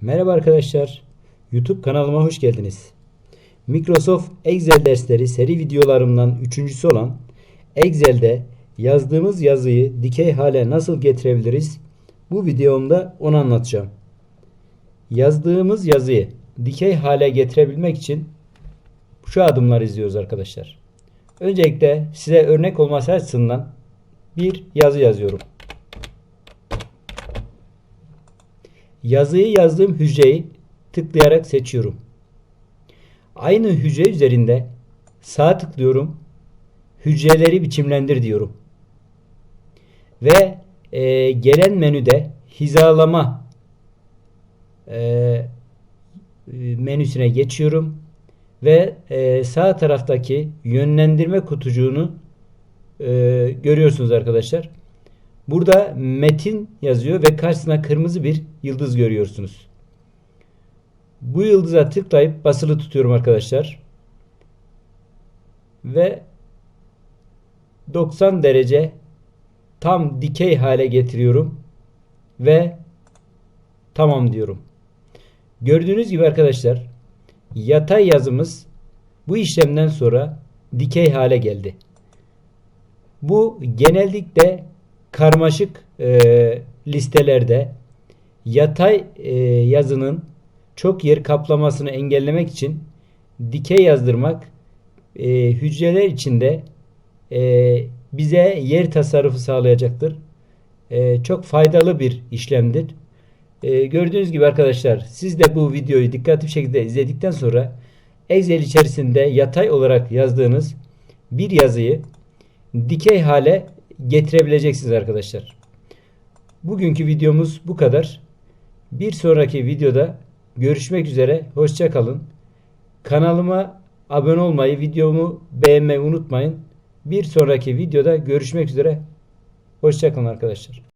Merhaba arkadaşlar. YouTube kanalıma hoş geldiniz. Microsoft Excel dersleri seri videolarımdan üçüncüsü olan Excel'de yazdığımız yazıyı dikey hale nasıl getirebiliriz? Bu videomda onu anlatacağım. Yazdığımız yazıyı dikey hale getirebilmek için şu adımları izliyoruz arkadaşlar. Öncelikle size örnek olması açısından bir yazı yazıyorum. Yazıyı yazdığım hücreyi tıklayarak seçiyorum. Aynı hücre üzerinde sağ tıklıyorum. Hücreleri biçimlendir diyorum. Ve e, gelen menüde hizalama e, menüsüne geçiyorum. Ve e, sağ taraftaki yönlendirme kutucuğunu e, görüyorsunuz arkadaşlar. Burada metin yazıyor ve karşısına kırmızı bir yıldız görüyorsunuz. Bu yıldıza tıklayıp basılı tutuyorum arkadaşlar. Ve 90 derece tam dikey hale getiriyorum. Ve tamam diyorum. Gördüğünüz gibi arkadaşlar yatay yazımız bu işlemden sonra dikey hale geldi. Bu genellikle karmaşık e, listelerde yatay e, yazının çok yer kaplamasını engellemek için dikey yazdırmak e, hücreler içinde e, bize yer tasarrufu sağlayacaktır. E, çok faydalı bir işlemdir. E, gördüğünüz gibi arkadaşlar siz de bu videoyu dikkatli bir şekilde izledikten sonra Excel içerisinde yatay olarak yazdığınız bir yazıyı dikey hale getirebileceksiniz arkadaşlar. Bugünkü videomuz bu kadar. Bir sonraki videoda görüşmek üzere. Hoşça kalın. Kanalıma abone olmayı, videomu beğenmeyi unutmayın. Bir sonraki videoda görüşmek üzere. Hoşça kalın arkadaşlar.